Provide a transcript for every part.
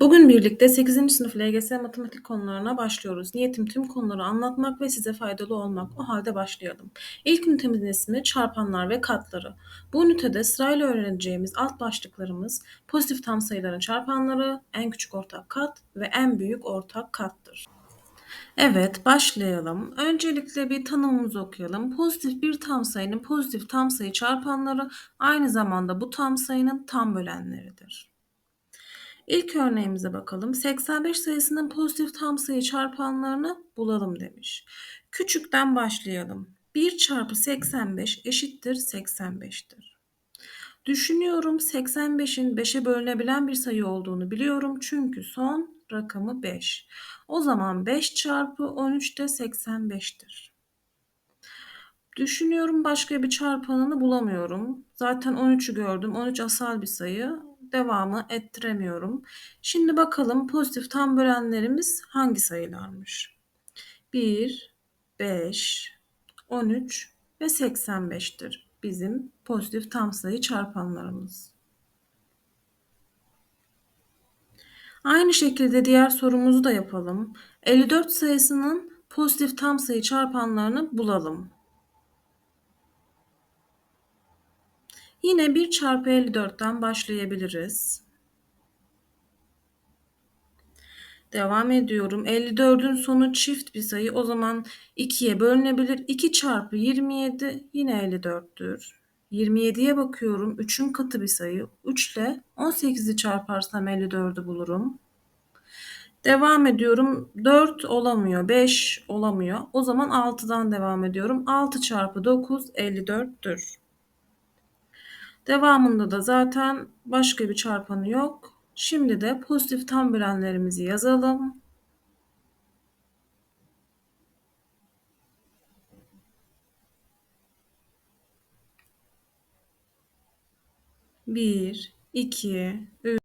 Bugün birlikte 8. sınıf LGS matematik konularına başlıyoruz. Niyetim tüm konuları anlatmak ve size faydalı olmak. O halde başlayalım. İlk ünitemizin ismi çarpanlar ve katları. Bu ünitede sırayla öğreneceğimiz alt başlıklarımız pozitif tam sayıların çarpanları, en küçük ortak kat ve en büyük ortak kattır. Evet, başlayalım. Öncelikle bir tanımımızı okuyalım. Pozitif bir tam sayının pozitif tam sayı çarpanları aynı zamanda bu tam sayının tam bölenleridir. İlk örneğimize bakalım. 85 sayısının pozitif tam sayı çarpanlarını bulalım demiş. Küçükten başlayalım. 1 çarpı 85 eşittir 85'tir. Düşünüyorum 85'in 5'e bölünebilen bir sayı olduğunu biliyorum çünkü son rakamı 5. O zaman 5 çarpı 13 de 85'tir. Düşünüyorum başka bir çarpanını bulamıyorum. Zaten 13'ü gördüm. 13 asal bir sayı devamı ettiremiyorum. Şimdi bakalım pozitif tam bölenlerimiz hangi sayılarmış? 1, 5, 13 ve 85'tir bizim pozitif tam sayı çarpanlarımız. Aynı şekilde diğer sorumuzu da yapalım. 54 sayısının pozitif tam sayı çarpanlarını bulalım. Yine 1 çarpı 54'ten başlayabiliriz. Devam ediyorum. 54'ün sonu çift bir sayı. O zaman 2'ye bölünebilir. 2 çarpı 27 yine 54'tür. 27'ye bakıyorum. 3'ün katı bir sayı. 3 ile 18'i çarparsam 54'ü bulurum. Devam ediyorum. 4 olamıyor. 5 olamıyor. O zaman 6'dan devam ediyorum. 6 çarpı 9 54'tür. Devamında da zaten başka bir çarpanı yok. Şimdi de pozitif tam bölenlerimizi yazalım. Bir, iki, üç.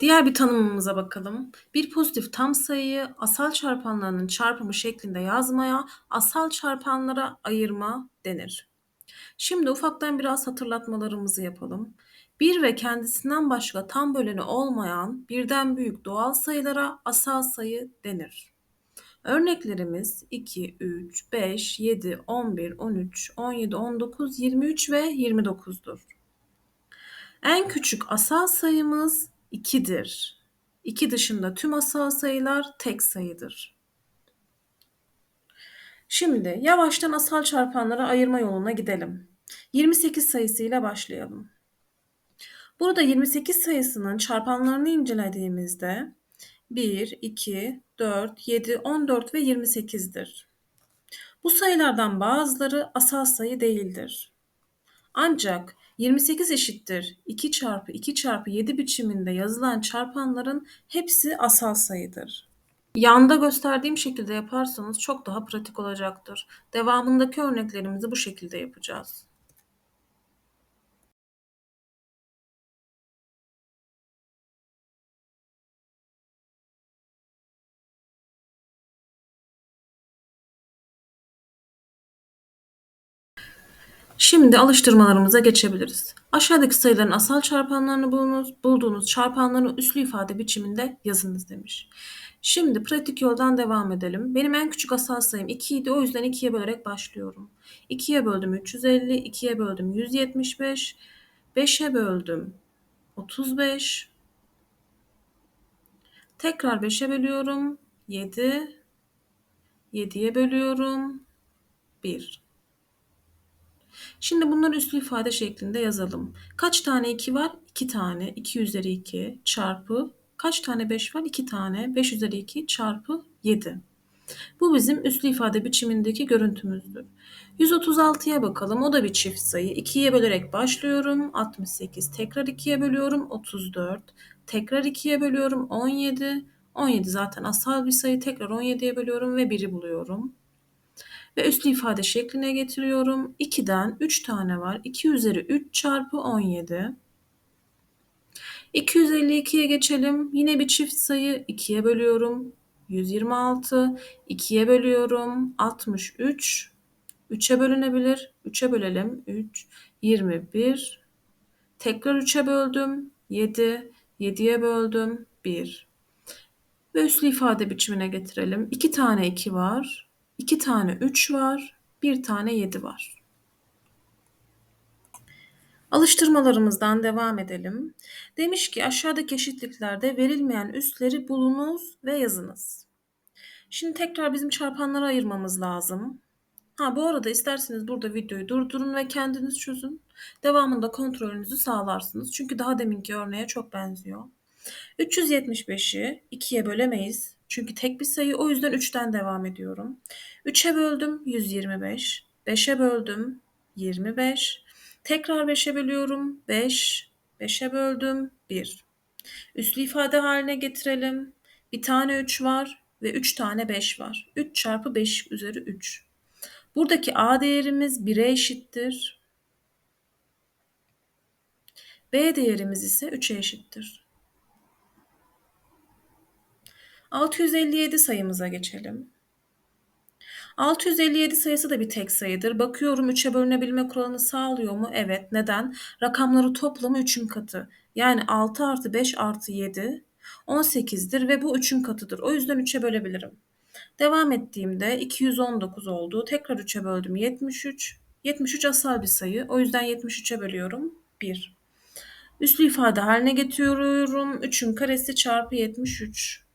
Diğer bir tanımımıza bakalım. Bir pozitif tam sayıyı asal çarpanlarının çarpımı şeklinde yazmaya, asal çarpanlara ayırma denir. Şimdi ufaktan biraz hatırlatmalarımızı yapalım. Bir ve kendisinden başka tam böleni olmayan birden büyük doğal sayılara asal sayı denir. Örneklerimiz 2, 3, 5, 7, 11, 13, 17, 19, 23 ve 29'dur. En küçük asal sayımız 2'dir. 2 dışında tüm asal sayılar tek sayıdır. Şimdi yavaştan asal çarpanlara ayırma yoluna gidelim. 28 sayısıyla başlayalım. Burada 28 sayısının çarpanlarını incelediğimizde 1, 2, 4, 7, 14 ve 28'dir. Bu sayılardan bazıları asal sayı değildir. Ancak 28 eşittir 2 çarpı 2 çarpı 7 biçiminde yazılan çarpanların hepsi asal sayıdır. Yanda gösterdiğim şekilde yaparsanız çok daha pratik olacaktır. Devamındaki örneklerimizi bu şekilde yapacağız. Şimdi alıştırmalarımıza geçebiliriz. Aşağıdaki sayıların asal çarpanlarını bulunuz, bulduğunuz çarpanlarını üslü ifade biçiminde yazınız demiş. Şimdi pratik yoldan devam edelim. Benim en küçük asal sayım 2 idi. O yüzden 2'ye bölerek başlıyorum. 2'ye böldüm 350, 2'ye böldüm 175, 5'e böldüm 35. Tekrar 5'e bölüyorum 7, 7'ye bölüyorum 1. Şimdi bunları üslü ifade şeklinde yazalım. Kaç tane 2 var? 2 tane. 2 üzeri 2 çarpı kaç tane 5 var? 2 tane. 5 üzeri 2 çarpı 7. Bu bizim üslü ifade biçimindeki görüntümüzdür. 136'ya bakalım. O da bir çift sayı. 2'ye bölerek başlıyorum. 68. Tekrar 2'ye bölüyorum. 34. Tekrar 2'ye bölüyorum. 17. 17 zaten asal bir sayı. Tekrar 17'ye bölüyorum ve 1'i buluyorum ve üslü ifade şekline getiriyorum. 2'den 3 tane var. 2 üzeri 3 çarpı 17. 252'ye geçelim. Yine bir çift sayı 2'ye bölüyorum. 126. 2'ye bölüyorum. 63. 3'e bölünebilir. 3'e bölelim. 3. 21. Tekrar 3'e böldüm. 7. 7'ye böldüm. 1. Ve üslü ifade biçimine getirelim. 2 tane 2 var. 2 tane 3 var. 1 tane 7 var. Alıştırmalarımızdan devam edelim. Demiş ki aşağıdaki eşitliklerde verilmeyen üsleri bulunuz ve yazınız. Şimdi tekrar bizim çarpanları ayırmamız lazım. Ha bu arada isterseniz burada videoyu durdurun ve kendiniz çözün. Devamında kontrolünüzü sağlarsınız. Çünkü daha deminki örneğe çok benziyor. 375'i 2'ye bölemeyiz. Çünkü tek bir sayı o yüzden 3'ten devam ediyorum. 3'e böldüm 125. 5'e böldüm 25. Tekrar 5'e bölüyorum 5. 5'e böldüm 1. Üslü ifade haline getirelim. Bir tane 3 var ve 3 tane 5 var. 3 çarpı 5 üzeri 3. Buradaki A değerimiz 1'e eşittir. B değerimiz ise 3'e eşittir. 657 sayımıza geçelim. 657 sayısı da bir tek sayıdır. Bakıyorum 3'e bölünebilme kuralını sağlıyor mu? Evet. Neden? Rakamları toplamı 3'ün katı. Yani 6 artı 5 artı 7 18'dir ve bu 3'ün katıdır. O yüzden 3'e bölebilirim. Devam ettiğimde 219 oldu. Tekrar 3'e böldüm 73. 73 asal bir sayı. O yüzden 73'e bölüyorum 1. Üslü ifade haline getiriyorum. 3'ün karesi çarpı 73.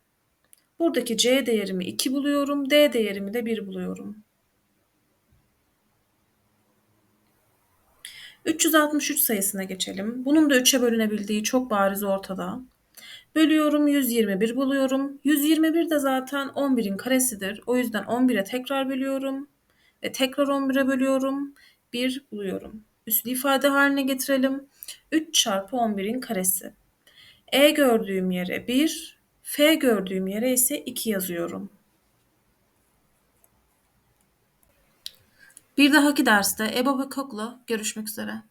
Buradaki C değerimi 2 buluyorum. D değerimi de 1 buluyorum. 363 sayısına geçelim. Bunun da 3'e bölünebildiği çok bariz ortada. Bölüyorum 121 buluyorum. 121 de zaten 11'in karesidir. O yüzden 11'e tekrar bölüyorum. Ve tekrar 11'e bölüyorum. 1 buluyorum. Üslü ifade haline getirelim. 3 çarpı 11'in karesi. E gördüğüm yere 1, F gördüğüm yere ise 2 yazıyorum. Bir dahaki derste EBA ve KOK'la görüşmek üzere.